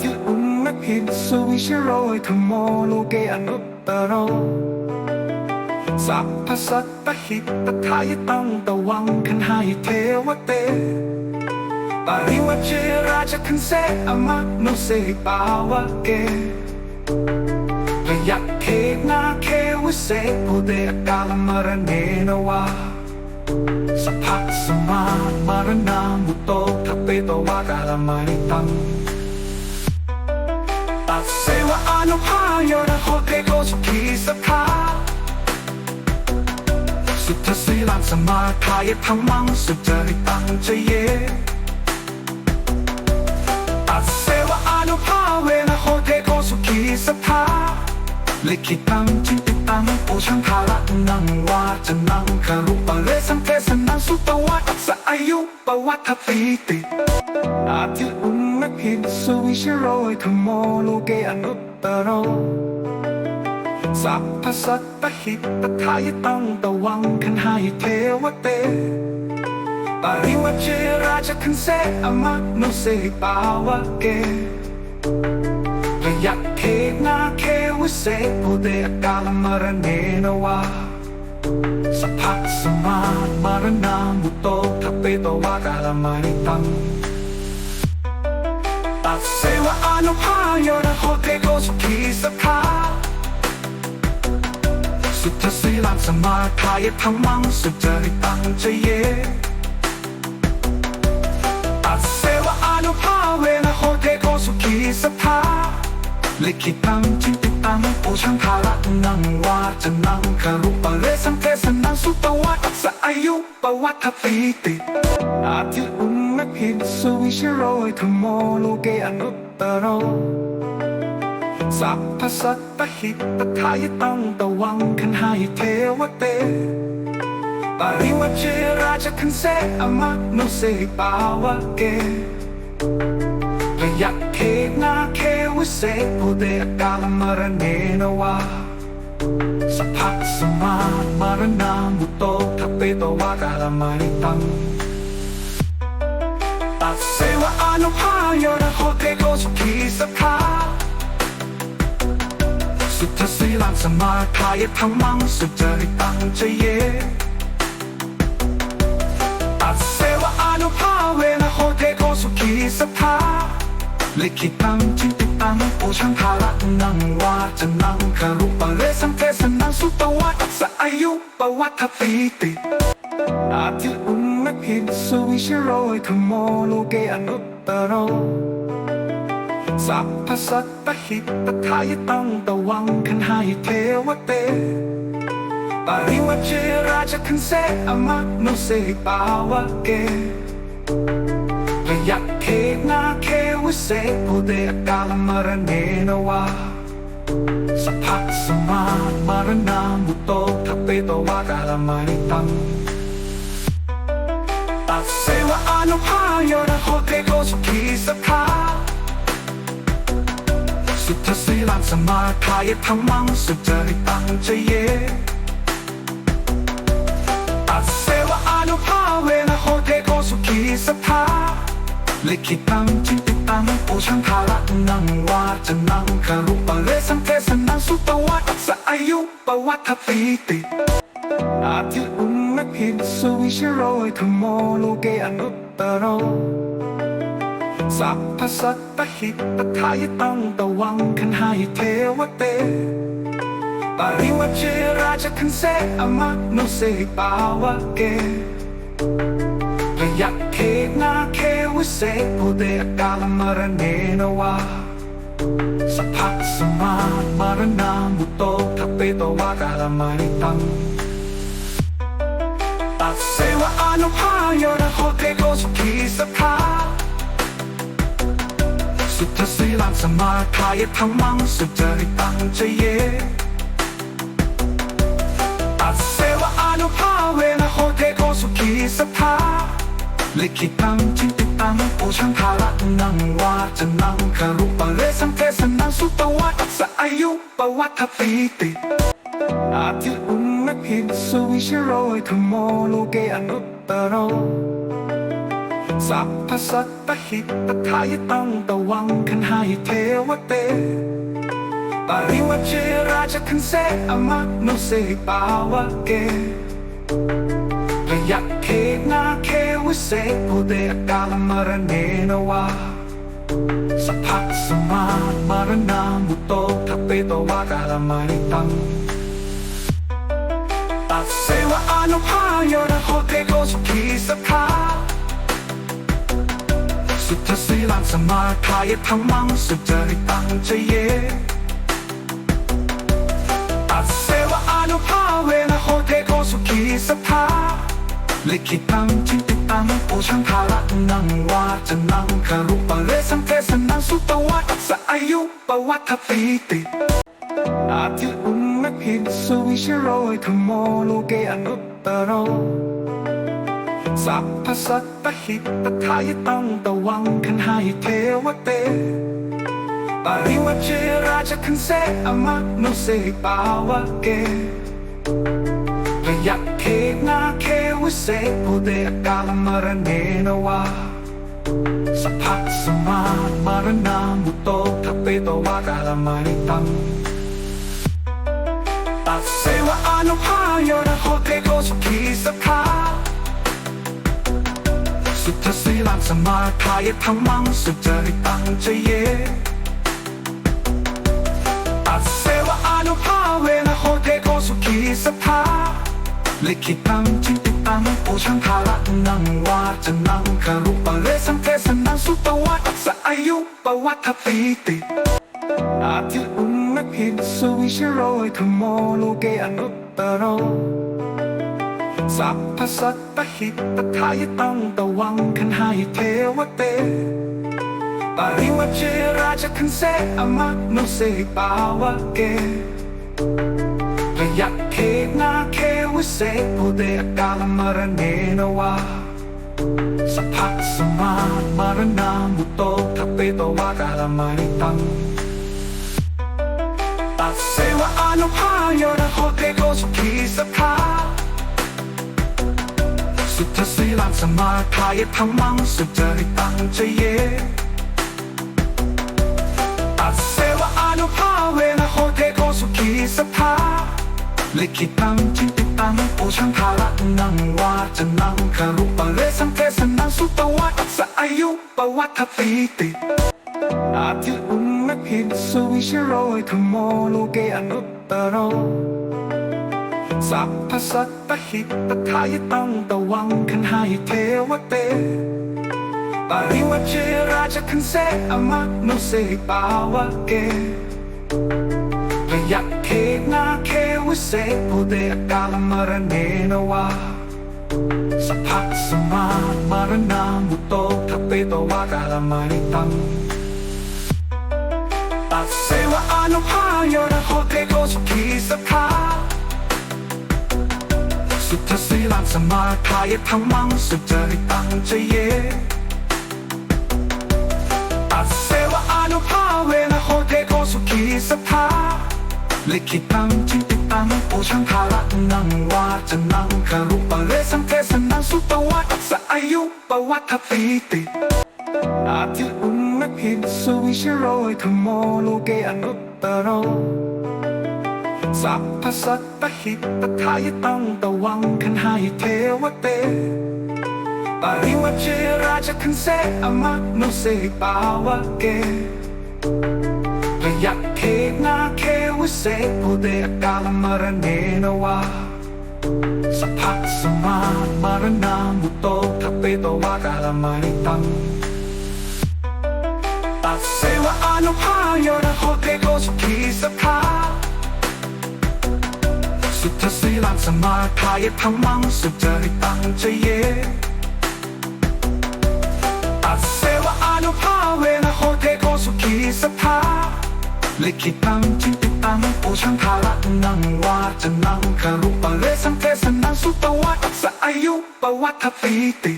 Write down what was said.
ทิอุมมะหิสุวิชโรยธรรมโมโลเกอนุตตโรสัพพสัตตหิตตถายตังตวังคันหายเทวเตปริวัจเจราชคันเสอมะนุเสปาวะเกระยัก เคนาเควิเศษโพเดเนนวาสัพพะสมามารณามุตโตทัพเปตวากาลมาริตังตัสวะอนุภาโยนะโคเทโกสุขีสัพพาสุทธสีลังสมาทายธรรมังสุจริตังเจเย ตัสเสวะอนุภาเวนะโคเทโกสุขีสัทธาลิขิตังจินติตังโอชังคาระนังวาจะนังคารุปะเรสังเทสนังสุตวัตสอายุปวัตถปีติอาทิ อุมมะหิสุวิชโรยธรรมโมโลเกอนุตตโรสัพพสัตตหิตตถายตังตวังคันหายเทวเตปริวัจเจราชคันเสอมะนุเสปาวะเกระยักเคนาเควเศษโพเดกาลมรเนนวาสัพพะสมามารณามุโตทัพเปตวากาลมาริตัง ตัสเสวะอนุภาโยนโคเทโกสุขีสัพพาสุทธสีลังสมาทายธรรมังสุจริตังเจเยตัสเสวะอนุภาเวนโคเทโกสุขีสัทธาลิขิตังจินติตังโอชังคาระนังวาจะนังคารุปะเรสังเทสนังสุตวัตสอายุปวัตถปีติอาทิอุ มมะหิสุวิชโรยธรรมโมโลเกอนุตตโรสัพพสัตตหิตตถายตังตวังคันหายเทวเตปริวัจเจราชคันเสอมะนุเสปาวะเกระยักเคนาเควิเศษโพเดกาลมรเนนวาสัพพะสมามารณามุตโตทัพเปตวากาลมาริตังสเสวะอนุภาโยนะโคเทโกสุขีสัพพาสุทธสีลังสมาทายธรรมังสุจริตังเจเยตัสเสวะอนุภาเวนะโคเทโกสุขีสัทธาลิขิตังจินติตังโอชังคาระนังวาจะนังคารุปะเรสังเทสนังสุตวัตสอายุปวัตถปีติอาทิ อุมมะหิสุวิชโรยธรรมโมโลเกอนุตตโรสัพพสัตตหิตตถายตังตวังคันหายเทวเตปริวัจเจราชคันเสอมะนุเสปาวะเกระยักเคนาเควเศษโพเดกาลมรเนนวาสัพพะสมามารณามุตโตทัพเปตวากาลมาริตัง สุทธาสุทธสีลังสมาทายธรรมังสุจริตังเจเยตัสเสวะอนุภาเวนะโคเทโกสุขีสัทธาลิขิตังจินติตังโอชังคาระนังวาจนังคารุปะเรสังเทสนังสุตวัตสะอายุปวัตถปีติอาทิอุมมะหิสุวิชโรยธรรมโมโลเกอนุตตโร สัพพสัตตหิตตถายตังตวังคันหายเทวเตปริวัจเจราชคันเสอมะนุเสปาวะเกระยักเคนาเควิเศษโพเดกาลมรเนนวาสัพพะสมามารณามุตโตทัพเปตวากาลมาริตังตัสเสวะอนุภายนะโคเทโกสุขีสัทธา สุทธสีลังสมาทายธรรมังสุจริตังเจเยตัสเสวะอนุภาเวนะโคเทโกสุขีสัทธาลิขิตังจินติตังโอชังคาระนังวาจะนังคารุปะเรสังเทสนังสุตวัตสะอายุปวัตถปีติอาทิอุมมะหิสุวิชโรยธรรมโมโลเกอนุตตโร สัพพสัตตหิตทายตังตวังคันหายเทวเตปาริวัจเจราชคันเสอมะนุเสปาวะเกระยักเคนาเควิเศษโพเดกาลมรเนนวาสัพพะสมามารนามุโตทัพเปตวากาลมาริตังตัดเสวะอนุภาโยนะโคเทโกสุขีสัทธา สุทธสีลังสมาทายธรรมังสุจริตังจเยตัดเสวะอนุภาเวนะโคเทโกสุขีสัทาลิขิตังจิติตังโอชังคาระนังวาจะนังคารุปะเรสังเทสนังสุตวัตสะอายุปวัตถปีติอาทิอุมมะพิสุวิชโรยธรรมโมโลเกอนุตตโร สัพพสัตตหิตทายตังตวังคันหายเทวเตปาริวัจเจราชคันเสอมะนุเสปาวะเกระยักเคนาเควิเศษโพเดกาลมารเนนวาสัพพะสมามารนามุโตทัเปตวากาลมาริตังตัดเสวะอนุภาโยนะโคเทโกสุขีสัทธา สุทธสีลังสมาทายธรรมังสุจริตังจเยตัดเสวะอนุภาเวนะโคเทโกสุขีสัทธาลิขิตังจิติตังโอชังคาระนังวาจนังคารุปะเรสังเทสนังสุตวัตสะอายุปวัตถปีติอาทิอุมมะพิสุวิชโรยธรรมโมโลเกอนุตตโร สัพพสัตตหิตทายตังตวังคันหายเทวเตปาริวัจเจราชคันเสอมะนุเสปาวะเกระยักเคนาเควิเศษโพเดกาลมารเนนวาสัพพะสมามารนามุโตทัพเปตวากาลมาริตังตัดเสวะอนุภาโยนะโคเทโกสุขีสัทธา สุทธสีลังสมาทายธรรมังสุจริตังจเยตัดเสวะอนุภาเวนะโคเทโกสุขีสัทธาลิขิตังจิติตังโอชังคาระนังวาจะนังคารุปะเรสังเทสนังสุตวัตสะอายุปวัตถปีติอาทิอุมมะพิสุวิชโรยธรรมโมโลเกอนุตตโร สัพพสัตตหิตทายตังตะวังคันหายเทวเตปาริวัจเจราชคันเสอมะนุเสปาวะเกระยักเคนาเควิเศษโพเดกาลมารเนนวาสัพพะสมามารนามุโตทัพเปตวากาลมาริตังตัดเสวะอนุภาโยนะโคเทโกสุขีสัทธา สุทธสีลังสมาทายธรรมังสุจริตังจเยตัดเสวะอนุภาเวนะโคเทโกสุขีสัทธาลิขิตังจิติตังโอชังคาระนังวาจะนังคารุปะเรสังเทสนังสุตวัตสะอายุปวัตถปีติอาทิอุมมะพิสุวิชโรยธรรมโมโลเกอนุตตโร สัพพสัตตหิตทายตังตะวังคันหายเทวเตปาริวัจเราชคันเสอมะนุเสปาวะเกระยักเคนาเควิเศษโพเดกาลมรเนนวาสัพพสมามารนามุโตทัพเปตวากาลมาริตังตัดเสวะอนุภาโยนะโคเทโกสุขีสัทธา สุทธสีลังสมาทายธรรมังสุจริตังจเยตัดเสวะอนุภาเวนะโคเทโกสุขีสัทธาลิขิตังจิติตังปูชังทาระนังวาจะนังคารุปะเลสังเทสนังสุตวัตสอายุปวัตถปีติ